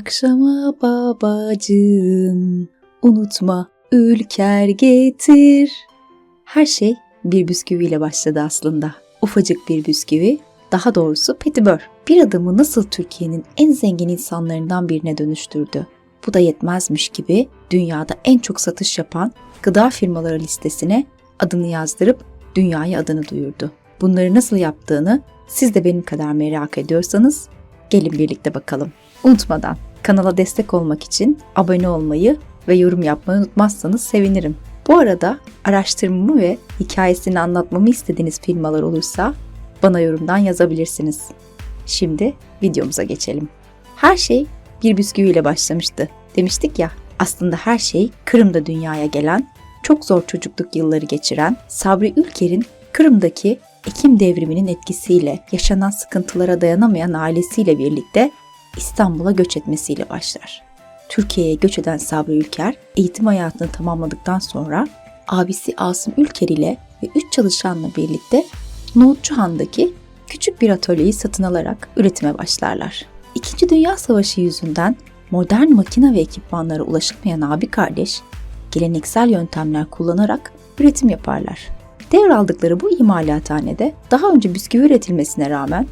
Akşama babacığım unutma ülker getir. Her şey bir bisküviyle başladı aslında. Ufacık bir bisküvi, daha doğrusu petibör. Bir adamı nasıl Türkiye'nin en zengin insanlarından birine dönüştürdü. Bu da yetmezmiş gibi dünyada en çok satış yapan gıda firmaları listesine adını yazdırıp dünyaya adını duyurdu. Bunları nasıl yaptığını siz de benim kadar merak ediyorsanız gelin birlikte bakalım. Unutmadan kanala destek olmak için abone olmayı ve yorum yapmayı unutmazsanız sevinirim. Bu arada araştırmamı ve hikayesini anlatmamı istediğiniz firmalar olursa bana yorumdan yazabilirsiniz. Şimdi videomuza geçelim. Her şey bir bisküviyle başlamıştı. Demiştik ya, aslında her şey Kırım'da dünyaya gelen, çok zor çocukluk yılları geçiren Sabri Ülker'in Kırım'daki Ekim devriminin etkisiyle yaşanan sıkıntılara dayanamayan ailesiyle birlikte İstanbul'a göç etmesiyle başlar. Türkiye'ye göç eden Sabri Ülker eğitim hayatını tamamladıktan sonra abisi Asım Ülker ile ve 3 çalışanla birlikte Nohutçuhan'daki küçük bir atölyeyi satın alarak üretime başlarlar. İkinci Dünya Savaşı yüzünden modern makine ve ekipmanlara ulaşılmayan abi kardeş, geleneksel yöntemler kullanarak üretim yaparlar. Devraldıkları bu imalathanede daha önce bisküvi üretilmesine rağmen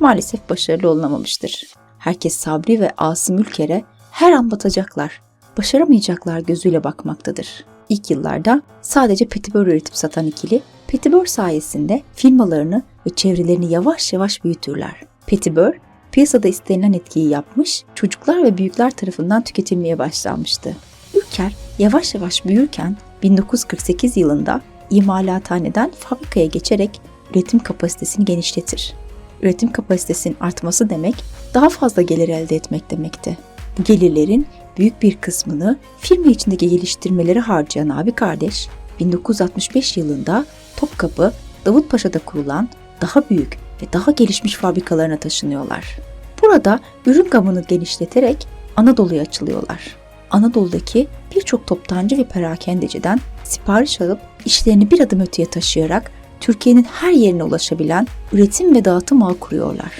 maalesef başarılı olunamamıştır. Herkes Sabri ve Asım Ülker'e her an batacaklar, başaramayacaklar gözüyle bakmaktadır. İlk yıllarda sadece petibör üretip satan ikili, petibör sayesinde firmalarını ve çevrelerini yavaş yavaş büyütürler. Petibör, piyasada istenilen etkiyi yapmış, çocuklar ve büyükler tarafından tüketilmeye başlanmıştı. Ülker yavaş yavaş büyürken 1948 yılında imalathaneden fabrikaya geçerek üretim kapasitesini genişletir. Üretim kapasitesinin artması demek daha fazla gelir elde etmek demekti. Bu gelirlerin büyük bir kısmını firma içindeki geliştirmeleri harcayan abi kardeş 1965 yılında Topkapı, Davutpaşa'da kurulan daha büyük ve daha gelişmiş fabrikalarına taşınıyorlar. Burada ürün gamını genişleterek Anadolu'ya açılıyorlar. Anadolu'daki birçok toptancı ve perakendeciden sipariş alıp işlerini bir adım öteye taşıyarak Türkiye'nin her yerine ulaşabilen üretim ve dağıtım ağı kuruyorlar.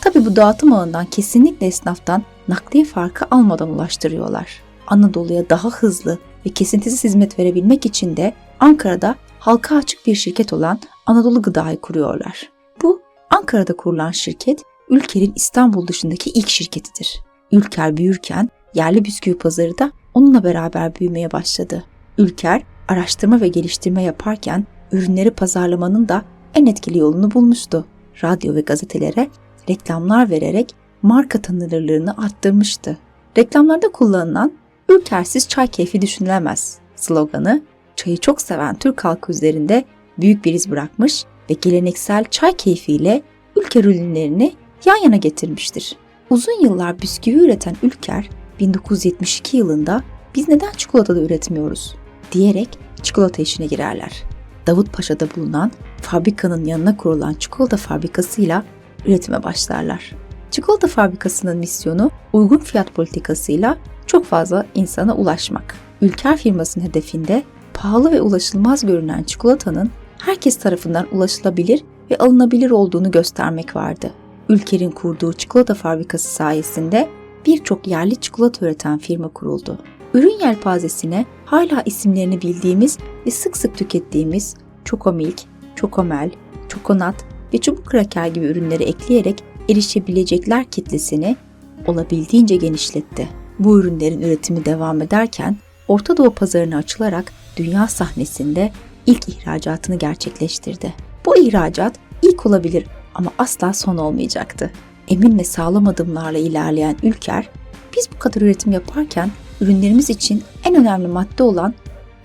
Tabi bu dağıtım ağından kesinlikle esnaftan nakliye farkı almadan ulaştırıyorlar. Anadolu'ya daha hızlı ve kesintisiz hizmet verebilmek için de Ankara'da halka açık bir şirket olan Anadolu Gıda'yı kuruyorlar. Bu Ankara'da kurulan şirket Ülker'in İstanbul dışındaki ilk şirketidir. Ülker büyürken yerli bisküvi pazarı da onunla beraber büyümeye başladı. Ülker araştırma ve geliştirme yaparken ürünleri pazarlamanın da en etkili yolunu bulmuştu. Radyo ve gazetelere reklamlar vererek marka tanınırlığını arttırmıştı. Reklamlarda kullanılan ülkersiz çay keyfi düşünülemez sloganı çayı çok seven Türk halkı üzerinde büyük bir iz bırakmış ve geleneksel çay keyfiyle ülker ürünlerini yan yana getirmiştir. Uzun yıllar bisküvi üreten Ülker 1972 yılında biz neden çikolata da üretmiyoruz diyerek çikolata işine girerler. Davutpaşa'da bulunan fabrikanın yanına kurulan çikolata fabrikasıyla üretime başlarlar. Çikolata fabrikasının misyonu uygun fiyat politikasıyla çok fazla insana ulaşmak. Ülker firmasının hedefinde pahalı ve ulaşılmaz görünen çikolatanın herkes tarafından ulaşılabilir ve alınabilir olduğunu göstermek vardı. Ülker'in kurduğu çikolata fabrikası sayesinde birçok yerli çikolata üreten firma kuruldu. Ürün yelpazesine hala isimlerini bildiğimiz ve sık sık tükettiğimiz Chokomilk, Çokomel, Çokonat ve çubuk kraker gibi ürünleri ekleyerek erişebilecekler kitlesini olabildiğince genişletti. Bu ürünlerin üretimi devam ederken Orta Doğu pazarına açılarak dünya sahnesinde ilk ihracatını gerçekleştirdi. Bu ihracat ilk olabilir ama asla son olmayacaktı. Emin ve sağlam adımlarla ilerleyen Ülker, biz bu kadar üretim yaparken ürünlerimiz için en önemli madde olan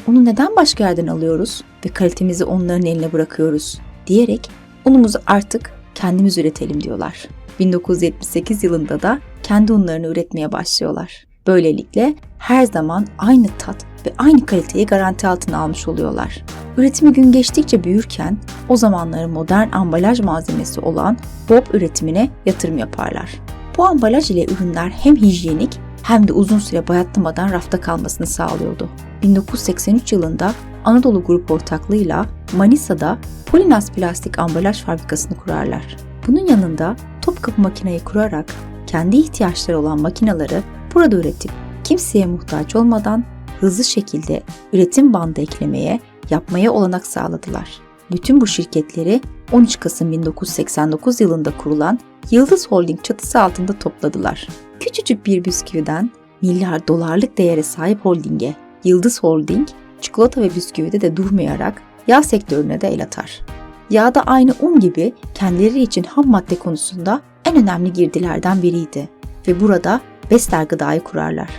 onu neden başka yerden alıyoruz ve kalitemizi onların eline bırakıyoruz diyerek unumuzu artık kendimiz üretelim diyorlar. 1978 yılında da kendi unlarını üretmeye başlıyorlar. Böylelikle her zaman aynı tat ve aynı kaliteyi garanti altına almış oluyorlar. Üretimi gün geçtikçe büyürken o zamanların modern ambalaj malzemesi olan bob üretimine yatırım yaparlar. Bu ambalaj ile ürünler hem hijyenik hem de uzun süre bayatlamadan rafta kalmasını sağlıyordu. 1983 yılında Anadolu Grup ortaklığıyla Manisa'da Polinas Plastik Ambalaj Fabrikası'nı kurarlar. Bunun yanında Topkapı makineyi kurarak kendi ihtiyaçları olan makinaları Burada üretip kimseye muhtaç olmadan hızlı şekilde üretim bandı eklemeye, yapmaya olanak sağladılar. Bütün bu şirketleri 13 Kasım 1989 yılında kurulan Yıldız Holding çatısı altında topladılar. Küçücük bir bisküviden milyar dolarlık değere sahip holdinge, Yıldız Holding, çikolata ve bisküvide de durmayarak yağ sektörüne de el atar. Yağda aynı un gibi kendileri için ham madde konusunda en önemli girdilerden biriydi ve burada Besler Gıda'yı kurarlar.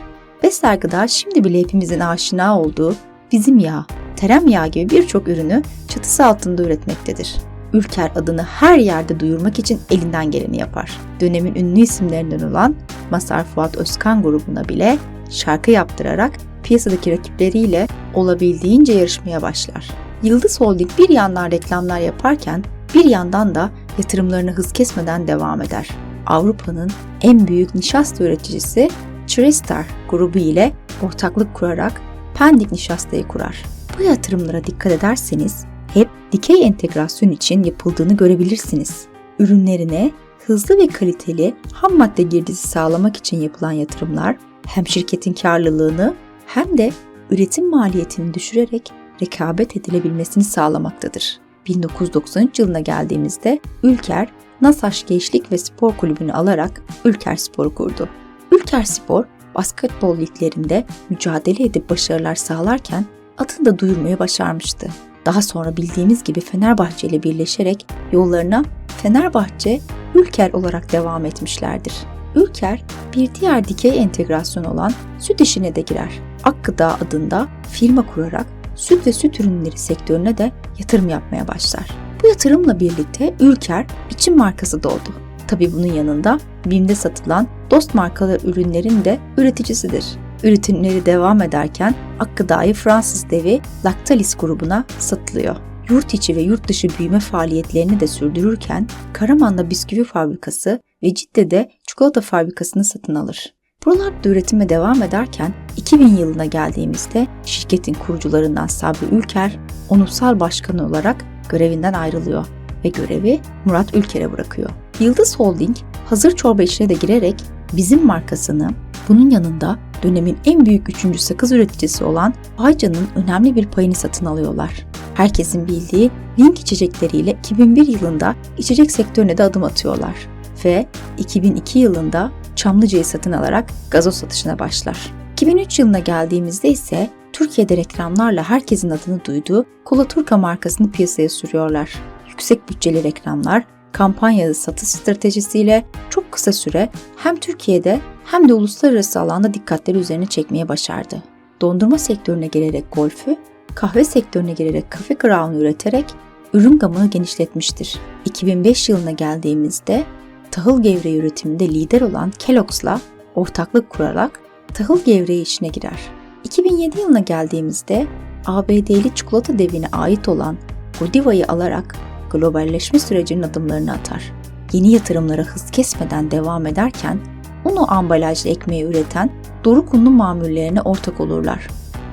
Besler Gıda şimdi bile hepimizin aşina olduğu bizim yağ, teremyağı gibi birçok ürünü çatısı altında üretmektedir. Ülker adını her yerde duyurmak için elinden geleni yapar. Dönemin ünlü isimlerinden olan Masar Fuat Özkan grubuna bile şarkı yaptırarak piyasadaki rakipleriyle olabildiğince yarışmaya başlar. Yıldız Holding bir yandan reklamlar yaparken bir yandan da yatırımlarını hız kesmeden devam eder. Avrupa'nın en büyük nişasta üreticisi Tristar grubu ile ortaklık kurarak Pendik nişastayı kurar. Bu yatırımlara dikkat ederseniz hep dikey entegrasyon için yapıldığını görebilirsiniz. Ürünlerine hızlı ve kaliteli ham madde girdisi sağlamak için yapılan yatırımlar hem şirketin karlılığını hem de üretim maliyetini düşürerek rekabet edilebilmesini sağlamaktadır. 1993 yılına geldiğimizde Ülker, Nasaş Gençlik ve Spor Kulübü'nü alarak Ülker Spor'u kurdu. Ülker Spor, basketbol liglerinde mücadele edip başarılar sağlarken adını da duyurmayı başarmıştı. Daha sonra bildiğimiz gibi Fenerbahçe ile birleşerek yollarına Fenerbahçe Ülker olarak devam etmişlerdir. Ülker bir diğer dikey entegrasyon olan süt işine de girer. Akgıda adında firma kurarak süt ve süt ürünleri sektörüne de yatırım yapmaya başlar. Bu yatırımla birlikte Ülker biçim markası doğdu. Tabi bunun yanında BİM'de satılan Dost markalı ürünlerin de üreticisidir. Üretimleri devam ederken Akgıda'yı Fransız devi Lactalis grubuna satılıyor. Yurt içi ve yurt dışı büyüme faaliyetlerini de sürdürürken Karaman'da bisküvi fabrikası ve Cidde'de çikolata fabrikasını satın alır. Buralarda üretime devam ederken 2000 yılına geldiğimizde şirketin kurucularından Sabri Ülker onursal başkanı olarak görevinden ayrılıyor ve görevi Murat Ülker'e bırakıyor. Yıldız Holding hazır çorba içine de girerek bizim markasını bunun yanında dönemin en büyük üçüncü sakız üreticisi olan Ayca'nın önemli bir payını satın alıyorlar. Herkesin bildiği Link içecekleriyle 2001 yılında içecek sektörüne de adım atıyorlar ve 2002 yılında Çamlıca'yı satın alarak gazoz satışına başlar. 2003 yılına geldiğimizde ise Türkiye'de reklamlarla herkesin adını duyduğu Kola Turka markasını piyasaya sürüyorlar. Yüksek bütçeli reklamlar, kampanyalı satış stratejisiyle çok kısa süre hem Türkiye'de hem de uluslararası alanda dikkatleri üzerine çekmeye başardı. Dondurma sektörüne gelerek golfü, kahve sektörüne gelerek kafe ground'u üreterek ürün gamını genişletmiştir. 2005 yılına geldiğimizde tahıl gevreği üretiminde lider olan Kellogg's'la ortaklık kurarak tahıl gevreği işine girer. 2007 yılına geldiğimizde ABD'li çikolata devine ait olan Godiva'yı alarak globalleşme sürecinin adımlarını atar. Yeni yatırımlara hız kesmeden devam ederken unu ambalajlı ekmeği üreten Doruk unlu mamullerine ortak olurlar.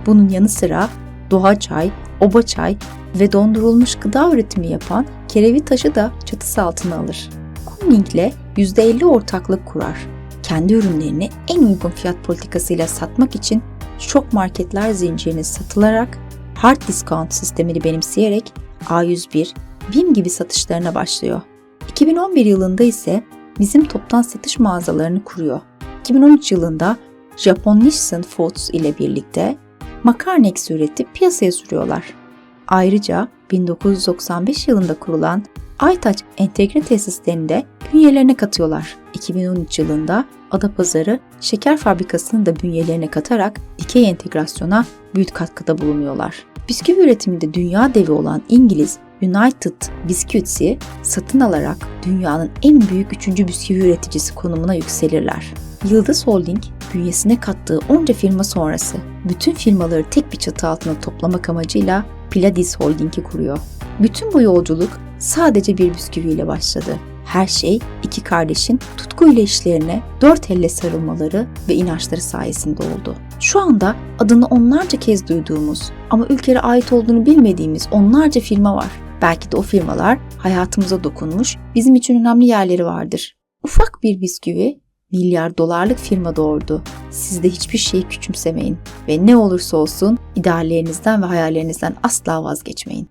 Bunun yanı sıra doğa çay, oba çay ve dondurulmuş gıda üretimi yapan kerevi taşı da çatısı altına alır. Kunming'le %50 ortaklık kurar. Kendi ürünlerini en uygun fiyat politikasıyla satmak için şok marketler zincirini satılarak hard discount sistemini benimseyerek A101, BİM gibi satışlarına başlıyor. 2011 yılında ise bizim toptan satış mağazalarını kuruyor. 2013 yılında Japon Nissan Foods ile birlikte Makarnex üretip piyasaya sürüyorlar. Ayrıca 1995 yılında kurulan Aytaç entegre tesislerini de bünyelerine katıyorlar. 2013 yılında Adapazarı şeker fabrikasını da bünyelerine katarak dikey entegrasyona büyük katkıda bulunuyorlar. Bisküvi üretiminde dünya devi olan İngiliz United Biscuits'i satın alarak dünyanın en büyük üçüncü bisküvi üreticisi konumuna yükselirler. Yıldız Holding bünyesine kattığı onca firma sonrası bütün firmaları tek bir çatı altına toplamak amacıyla Piladis Holding'i kuruyor. Bütün bu yolculuk sadece bir bisküviyle başladı. Her şey iki kardeşin tutkuyla işlerine dört elle sarılmaları ve inançları sayesinde oldu. Şu anda adını onlarca kez duyduğumuz ama ülkeye ait olduğunu bilmediğimiz onlarca firma var. Belki de o firmalar hayatımıza dokunmuş, bizim için önemli yerleri vardır. Ufak bir bisküvi milyar dolarlık firma doğurdu. Siz de hiçbir şeyi küçümsemeyin ve ne olursa olsun ideallerinizden ve hayallerinizden asla vazgeçmeyin.